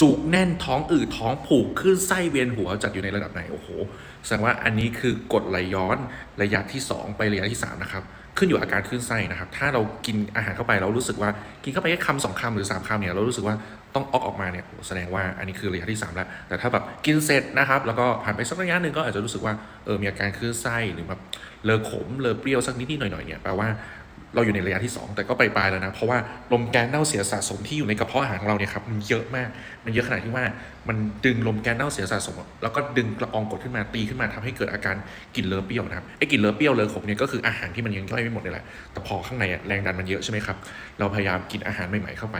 จุกแน่นท้องอืดท้องผูกขึ้นไส้เวียนหัวจัดอยู่ในระดับไหนโอ้โหแสดงว่าอันนี้คือกดไหลย้อนระยะที่ 2 ไประยะที่3นะครับขึ้นอยู่อาการขึ้นไส้นะครับ ถ้าเรากินอาหารเข้าไปเรารู้สึกว่ากินเข้าไปแค่คำสองคำหรือ 3คำเนี่ยเรารู้สึกว่าต้องออกออกมาเนี่ยแสดงว่าอันนี้คือระยะที่ 3 แล้ว แต่ถ้าแบบกินเสร็จนะครับ แล้วก็ผ่านไปสักระยะหนึ่งก็อาจจะรู้สึกว่าเออมีอาการขึ้นไส้หรือแบบเลอะขมเลอะเปรี้ยวสักนิดนิดหน่อยหน่อยๆเนี่ยแปลว่า เราอยู่ในระยะที่ 2 แต่ก็ไปปลายๆแล้วนะ เพราะว่าลมแก๊สเน่าเสียสะสมที่อยู่ในกระเพาะอาหารของเราเนี่ยครับมันเยอะมาก มันเยอะขนาดที่ว่ามันดึงลมแก๊สเน่าเสียสะสม แล้วก็ดึงกระอองกดขึ้นมาตีขึ้นมาทำให้เกิดอาการกลิ่นเลอเปรี้ยวนะครับไอ้กลิ่นเลอเปรี้ยวเลอขมเนี่ยก็คืออาหารที่มันยังย่อยไม่หมดนี่แหละแต่พอข้างในอะแรงดันมันเยอะใช่ไหมครับเราพยายามกินอาหารใหม่ๆเข้าไป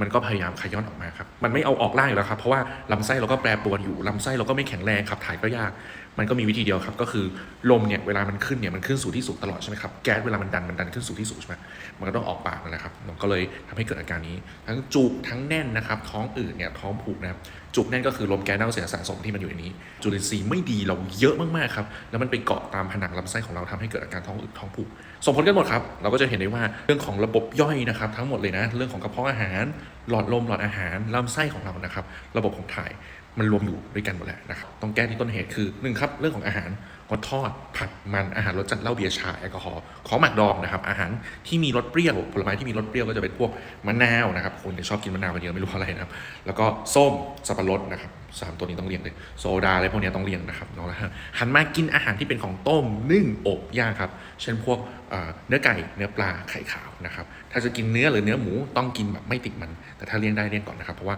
มันก็พยายามขย้อนออกมาครับมันไม่เอาออกล่างอยู่แล้วครับเพราะว่าลำไส้เราก็แปรปรวนอยู่ลำไส้เราก็ไม่แข็งแรงขับถ่ายก็ยาก มันก็มีวิธีเดียวครับก็คือลมเนี่ยเวลามันขึ้นเนี่ยมันขึ้นสู่ที่สูงตลอดใช่ไหมครับแก๊สเวลามันดันมันดันขึ้นสู่ที่สูงใช่ไหมมันก็ต้องออกปากนั่นแหละครับมันก็เลยทำให้เกิดอาการนี้ ทั้งจุกทั้งแน่นนะครับท้องอืดเนี่ยท้องผูกนะครับจุกแน่นก็คือลมแก๊สเน่าเสียสะสมที่มันอยู่ในนี้ จุลินทรีย์ไม่ดีเราเยอะมากๆครับแล้วมันไปเกาะตามผนังลำไส้ของเราทำให้เกิดอาการท้องอืดท้องผูกส่งผลกันหมดครับเราก็จะเห็นได้ว่าเรื่องของระบบย่อยนะครับทั้งหมดเลยนะเรื่องของกระเพาะอาหาร หลอดลมหลอดอาหารลำไส้ของเรานะครับ ระบบของถ่าย มันรวมอยู่ด้วยกันหมดแหละนะครับต้องแก้ที่ต้นเหตุคือหนึ่งครับเรื่องของอาหารงดทอดผัดมันอาหารรสจัดเหล้าเบียร์ชาแอลกอฮอล์ของหมักดองนะครับอาหารที่มีรสเปรี้ยว ผลไม้ที่มีรสเปรี้ยวก็จะเป็นพวกมะนาวนะครับคนจะชอบกินมะนาวกันเยอะไม่รู้อะไรนะครับแล้วก็ส้มสับปะรดนะครับ สามตัวนี้ต้องเลี่ยงเลยโซดาอะไรพวกนี้ต้องเลี่ยงนะครับเนาะแล้วหันมากินอาหารที่เป็นของต้มนึ่งอบย่างครับ เช่นพวกเนื้อไก่เนื้อปลาไข่ขาวนะครับถ้าจะกินเนื้อหรือเนื้อหมูต้องกินแบบไม่ติดมัน แต่ถ้าเลี่ยงได้เลี่ยงก่อนนะครับ เพราะว่า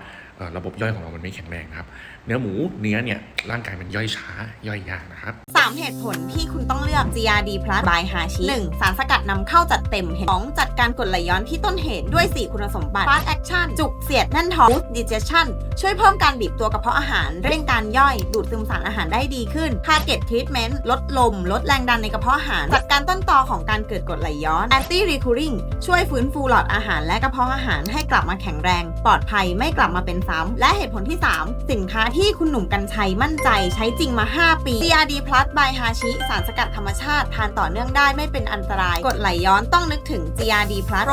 ระบบย่อยของเรามันไม่แข็งแรงครับ เนื้อหมูเนื้อเนี่ยร่างกายมันย่อยช้าย่อยยากนะครับ3เหตุผลที่คุณต้องเลือก GRD Plus by Hashi 1. สารสกัดนำเข้าจัดเต็ม 2. จัดการกดไหลย้อนที่ต้นเหตุด้วย 4 คุณสมบัติ Fast Action จุกเสียดแน่นท้อง Digestion ช่วยเพิ่มการบีบตัวกระเพาะอาหารเร่งการย่อย ดูดซึมสารอาหารได้ดีขึ้น Target Treatment ลดลม ลดแรงดันในกระเพาะอาหาร จัดการต้นตอของการเกิดกรดไหลย้อน Anti Recurring ช่วยฟื้นฟูหลอดอาหารและกระเพาะอาหารให้กลับมาแข็งแรง ปลอดภัยไม่กลับมาเป็นซ้ำ และเหตุผลที่ 3 สินค้าที่คุณหนุ่มกัญชัยมั่นใจ ใช้จริงมา 5 ปี CRD Plus by Hashi สารสกัดธรรมชาติ ทานต่อเนื่องได้ไม่เป็นอันตราย กรดไหลย้อนต้องนึกถึง GRD Plus